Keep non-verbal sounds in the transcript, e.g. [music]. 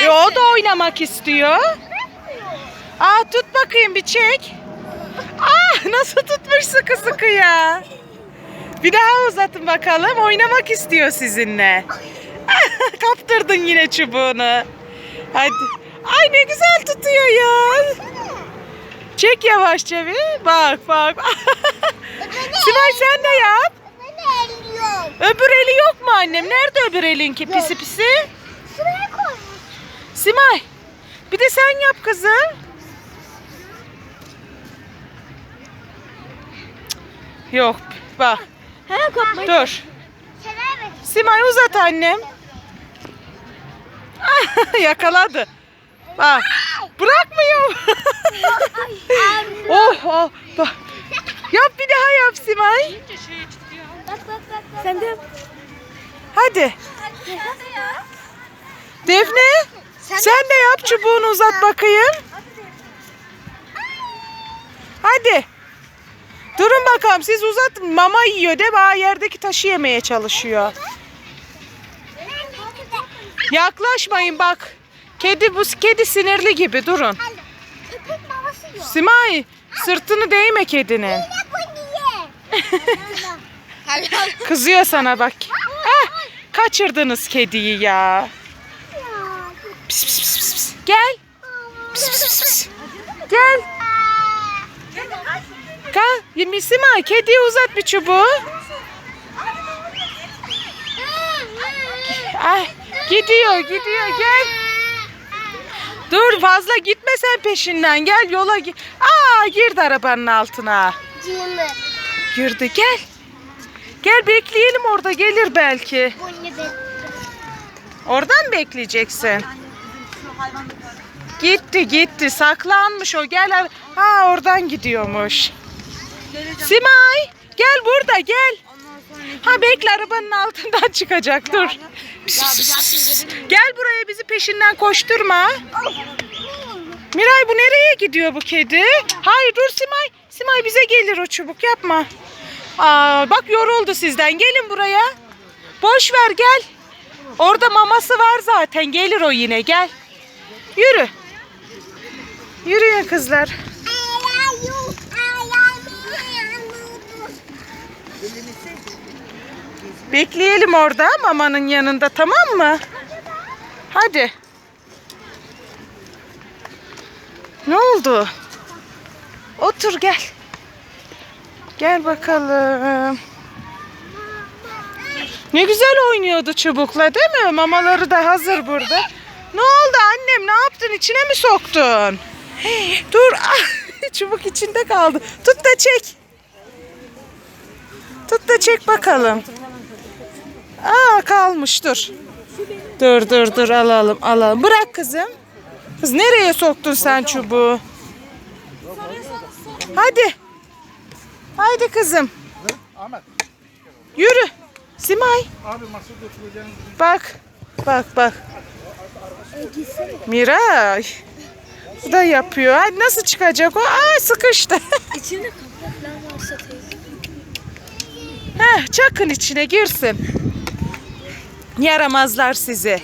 E, o da oynamak istiyor. Aa tut bakayım bir çek. Aa nasıl tutmuş sıkı sıkı ya. Bir daha uzatın bakalım. Oynamak istiyor sizinle. [laughs] Kaptırdın yine çubuğunu. Hadi. Ay ne güzel tutuyor ya. Çek yavaşça bir. Bak bak. [laughs] Simay sen de yap. Öbür eli yok mu annem? Nerede öbür elinki pisi pisi? Şuraya koy. Simay. Bir de sen yap kızım. Yok bak. Hemen kopmayı. Dur. Simay uzat annem. [laughs] Yakaladı. Bak. Bırakmıyor. [laughs] oh, oh. Bak. Yap bir daha yap Simay. Bak bak bak. Sen de. Hadi. Defne. Sen de yap çubuğunu uzat bakayım. Hadi. Durun bakalım siz uzatın. Mama yiyor değil mi? Aa, yerdeki taşı yemeye çalışıyor. Yaklaşmayın bak. Kedi bu kedi sinirli gibi durun. Simay sırtını değme kedinin. [laughs] Kızıyor sana bak. Ah, kaçırdınız kediyi ya. Pis, pis, pis, pis, pis. Gel. Pis, pis, pis, pis. Gel. Gel. Yemi- Simay kediye uzat bir çubuğu. Ay, gidiyor gidiyor gel. Dur fazla gitme sen peşinden gel yola gir. Aa girdi arabanın altına. Girdi gel. Gel bekleyelim orada gelir belki. Oradan bekleyeceksin. Gitti gitti saklanmış o gel. Ha oradan gidiyormuş. Simay gel burada gel. Ha bekle arabanın altından çıkacak dur. [laughs] Gel buraya bizi peşinden koşturma. Miray bu nereye gidiyor bu kedi? Hayır dur Simay. Simay bize gelir o çubuk yapma. Aa, bak yoruldu sizden gelin buraya. Boş ver gel. Orada maması var zaten gelir o yine gel. Yürü. Yürüyün kızlar. Bekleyelim orada mamanın yanında tamam mı? Hadi. Ne oldu? Otur gel. Gel bakalım. Ne güzel oynuyordu çubukla değil mi? Mamaları da hazır burada. Ne oldu annem? Ne yaptın? İçine mi soktun? Hey, dur. [laughs] Çubuk içinde kaldı. Tut da çek. Tut da çek bakalım. Aa kalmış dur. Dur dur dur alalım alalım. Bırak kızım. Kız nereye soktun sen çubuğu? Hadi. Haydi kızım. Yürü. Simay. Bak. Bak bak. Miray. Bu da yapıyor. Hadi nasıl çıkacak o? Aa sıkıştı. [laughs] İçinde kapaklar varsa teyze. Heh, çakın içine girsin. Yaramazlar sizi.